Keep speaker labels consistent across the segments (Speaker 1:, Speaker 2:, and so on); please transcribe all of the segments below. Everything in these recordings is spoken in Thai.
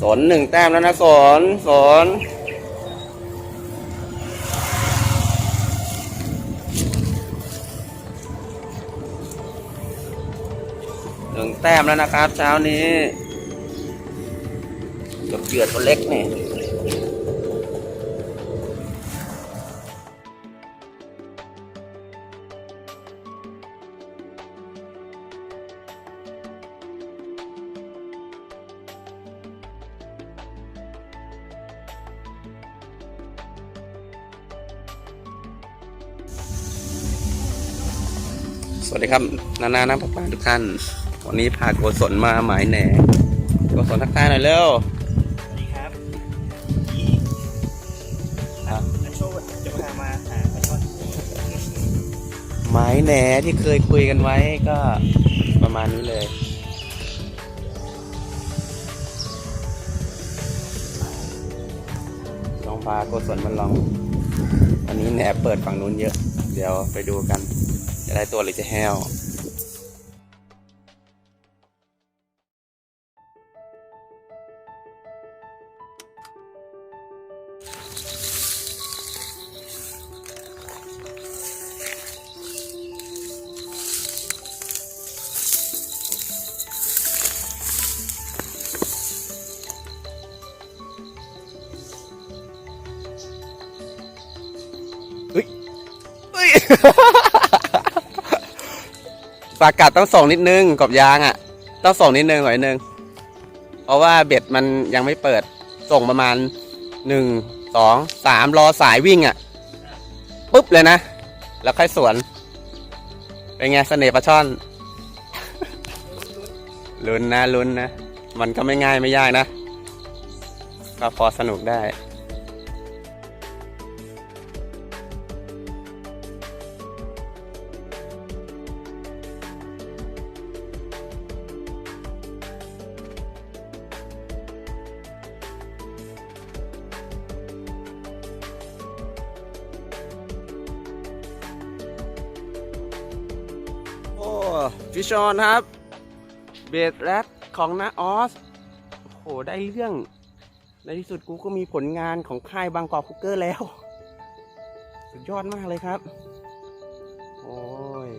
Speaker 1: สนหนึ่งแต้มแล้วนะสนสนหนึ่งแต้มแล้วนะครับ เช้านี้เกือบเจือดตัวเล็กนี่ สวัสดีครับ นานานะป้าป้าทุกท่าน วันนี้พาโกศลมาหมายแหนโกศลทักทายหน่อยเร็ว
Speaker 2: สวัสดีครับนี่
Speaker 1: ครับ
Speaker 2: นักโชว์จะพามาหาปลาช่อน
Speaker 1: หมายแหนที่เคยคุยกันไว้ก็ประมาณนี้เลยลองพาโกศลมาลอง วันนี้แหนเปิดฝั่งนู้นเยอะ เดี๋ยวไปดูกัน จะได้ตัวหรือจะแห้วเฮ้ย ปากกัดต้องส่งนิดนึงกบยางอะ ต้องส่งนิดนึงหน่อยนึง เพราะว่าเบ็ดมันยังไม่เปิดส่งประมาณหนึ่งสองสามรอสายวิ่งอะปุ๊บเลยนะ แล้วค่อยสวน เป็นไงเสน่ห์ปลาช่อนลุ้นนะลุ้นนะ มันก็ไม่ง่ายไม่ยากนะ ก็พอสนุกได้ ฟิชออนครับ เบดแรดของนาออส โห ได้เรื่อง ในที่สุดกูก็มีผลงานของค่ายบางกอกคุกเกอร์แล้ว สุดยอดมากเลยครับ โอ้ย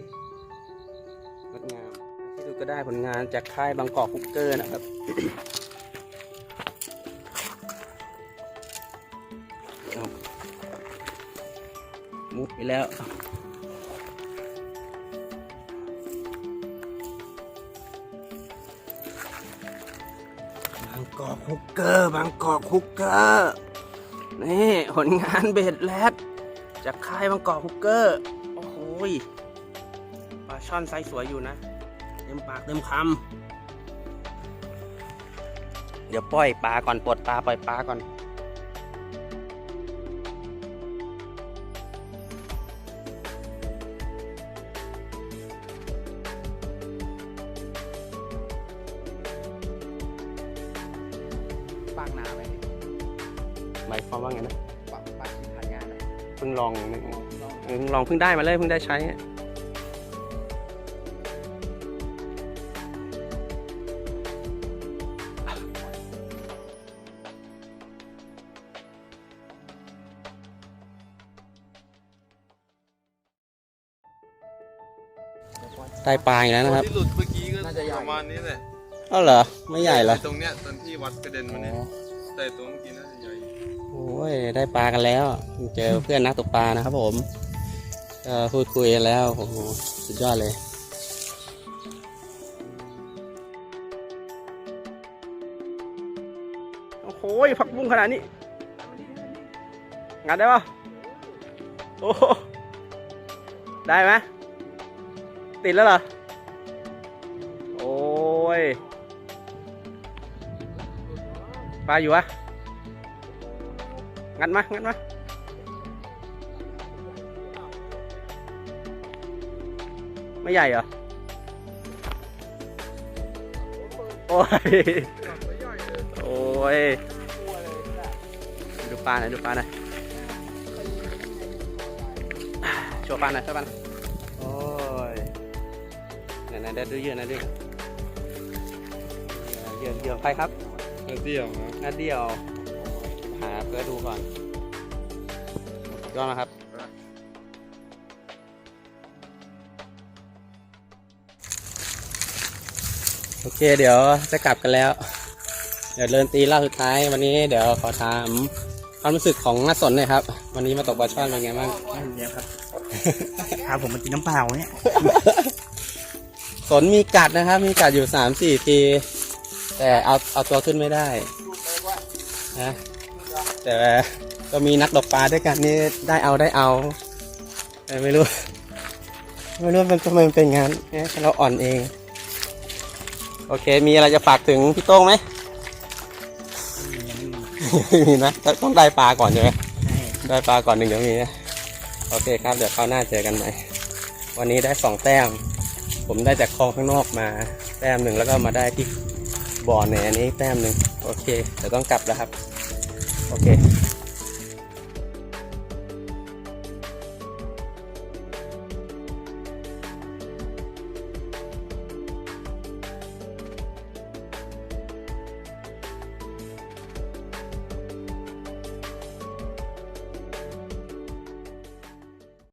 Speaker 1: งดงามที่สุดก็ได้ผลงานจากค่ายบางกอกคุกเกอร์นะครับมุดไปแล้วางกอกฮุกเกอร์บางกอกฮุกเกอร์นี่ผลงานเบ็ดแรดจากค่ายบางกอกฮุกเกอร์โอ้โหปลาช่อนไซส์สวยอยู่นะ เต็มปากเต็มคำเดี๋ยวปล่อยปลาก่อนปลดปลาปล่อยปลาก่อนา
Speaker 2: กหนาไหม
Speaker 1: หมายความว่าไงนะ
Speaker 2: ปากปากที่ผ่านงานเลย
Speaker 1: เพิ่งลองนึงเออลองเพิ่งได้มาเลยเพิ่งได้ใช้อะได้ปลาอีกแล้วนะครับ
Speaker 3: ที่หลุดเมื่อกี้ก็
Speaker 2: น่าจะใหญ่
Speaker 3: ประมาณนี้แหละ
Speaker 1: อ้าวเหรอ ไม่ใหญ่เหรอ
Speaker 3: ตรงเนี้ยตอนที่วัดกระเด็นมาเนี่ยแต่ตัวเมื่อกี้น่าจะใหญ่
Speaker 1: โอ้ย ได้ปลากันแล้ว เจอเพื่อนนักตกปลานะครับผมก็พูดคุยกันแล้วโอ้โหสุดยอดเลยโอ้โหผักบุ้งขนาดนี้งัดได้ปะโอ้โหได้ไหมติดแล้วเหรอ โอ้ย ปลาอยู่วะ งัดมา งัดมา ไม่ใหญ่เหรอ โอ้ย โอ้ย ดูปลาหน่อย ดูปลาหน่อยโชว์ปลาหน่อยโชว์ปลาหน่อยโอ้ยไหนๆเดี๋ยวดูเยอหนะดูเยอเหยื่อเยอของใครครับ
Speaker 3: แล้วเดี่ยวนะ
Speaker 1: นัดเดียว หาเพื่อดูก่อนยอดนะครับ โอเค เดี๋ยวจะกลับกันแล้ว เดี๋ยวเดินตีรอบสุดท้าย วันนี้เดี๋ยวขอถามความรู้สึกของนักสนหน่อยครับ วันนี้มาตกปลาช่อนเป็นไงบ้าง
Speaker 2: เนี่ยครับพาผมมากินน้ำเปล่าเนี่ย
Speaker 1: สนมีกัดนะครับ มีกัดอยู่สามสี่ที แต่เอาเอาตัวขึ้นไม่ได้นะแต่ก็มีนักตกปลาด้วยกันนี่ได้เอาได้เอา แต่ไม่รู้ ไม่รู้มันทำไมมันเป็นงั้นเนี่ยเราอ่อนเอง โอเค มีอะไรจะฝากถึงพี่โต้งไหมไม่มีนะต้องได้ปลาก่อนใช่ไหมได้ปลาก่อนหนึ่งเดี๋ยวมีนะโอเคครับ เดี๋ยวคราวหน้าเจอกันใหม่ วันนี้ได้สองแต้ม ผมได้จากคลองข้างนอกมา แต้มหนึ่งแล้วก็มาได้ที่ บ่อในอันนี้แต้มหนึ่งโอเคเดี๋ยวต้องกลับแล้วครับ โอเค